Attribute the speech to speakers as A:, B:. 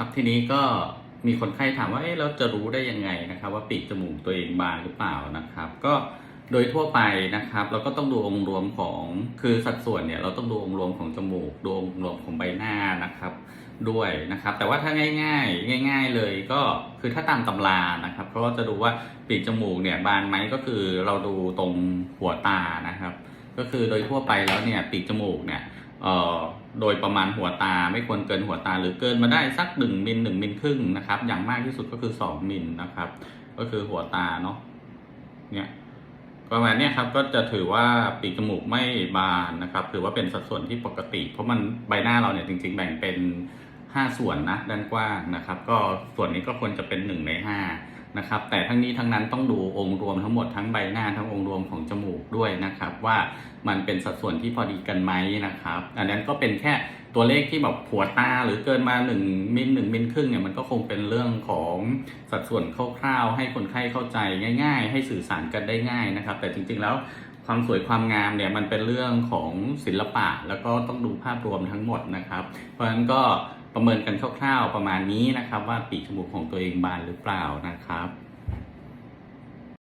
A: ครับทีนี้ก็มีคนไข้ถามว่าเอ๊ะเราจะรู้ได้ยังไงนะครับ ว่าปีกจมูกตัวเองบานหรือเปล่านะครับ ก็โดยทั่วไปนะครับ เราก็ต้องดูองค์รวมของคือสัดส่วนเนี่ยเราต้องดูองค์รวมของจมูกดูองค์รวมของใบหน้านะครับด้วยนะครับ แต่ว่าถ้าง่าย ๆ ง่าย ๆเลยก็คือถ้าตามตำรานะครับเขาก็จะดูว่าปีกจมูกเนี่ยบานไหมก็คือเราดูตรงหัวตานะครับ ก็คือโดยทั่วไปแล้วเนี่ยปีกจมูกเนี่ยเอ่อ โดยประมาณหัวตาไม่ควรเกินหัวตาหรือเกินมาได้สักหนึ่งมิลหนึ่งมิลครึ่งนะครับ อย่างมากที่สุดก็คือสองมิลนะครับ ก็คือหัวตาเนาะเนี่ยประมาณนี้ครับก็จะถือว่าปีกจมูกไม่บานนะครับ ถือว่าเป็นสัดส่วนที่ปกติ เพราะมันใบหน้าเราเนี่ยจริง ๆ แบ่งเป็นห้าส่วนนะด้านกว้างนะครับ ก็ส่วนนี้ก็ควรจะเป็นหนึ่งในห้านะครับแต่ทั้งนี้ทั้งนั้นต้องดูองค์รวมทั้งหมดทั้งใบหน้าทั้งองค์รวมของจมูก ด้วยนะครับ ว่ามันเป็นสัดส่วนที่พอดีกันไหมนะครับ อันนั้นก็เป็นแค่ตัวเลขที่แบบหัวตาหรือเกินมา1มิล1มิลครึ่งเนี่ยมันก็คงเป็นเรื่องของสัดส่วนคร่าวๆให้คนไข้เข้าใจง่าย ๆ ให้สื่อสารกันได้ง่ายนะครับ แต่จริงๆแล้วความสวยความงามเนี่ยมันเป็นเรื่องของศิลปะ แล้วก็ต้องดูภาพรวมทั้งหมดนะครับ เพราะฉะนั้นก็ประเมินกันคร่าวๆประมาณนี้นะครับ ว่าปีกจมูกของตัวเองบานหรือเปล่านะครับ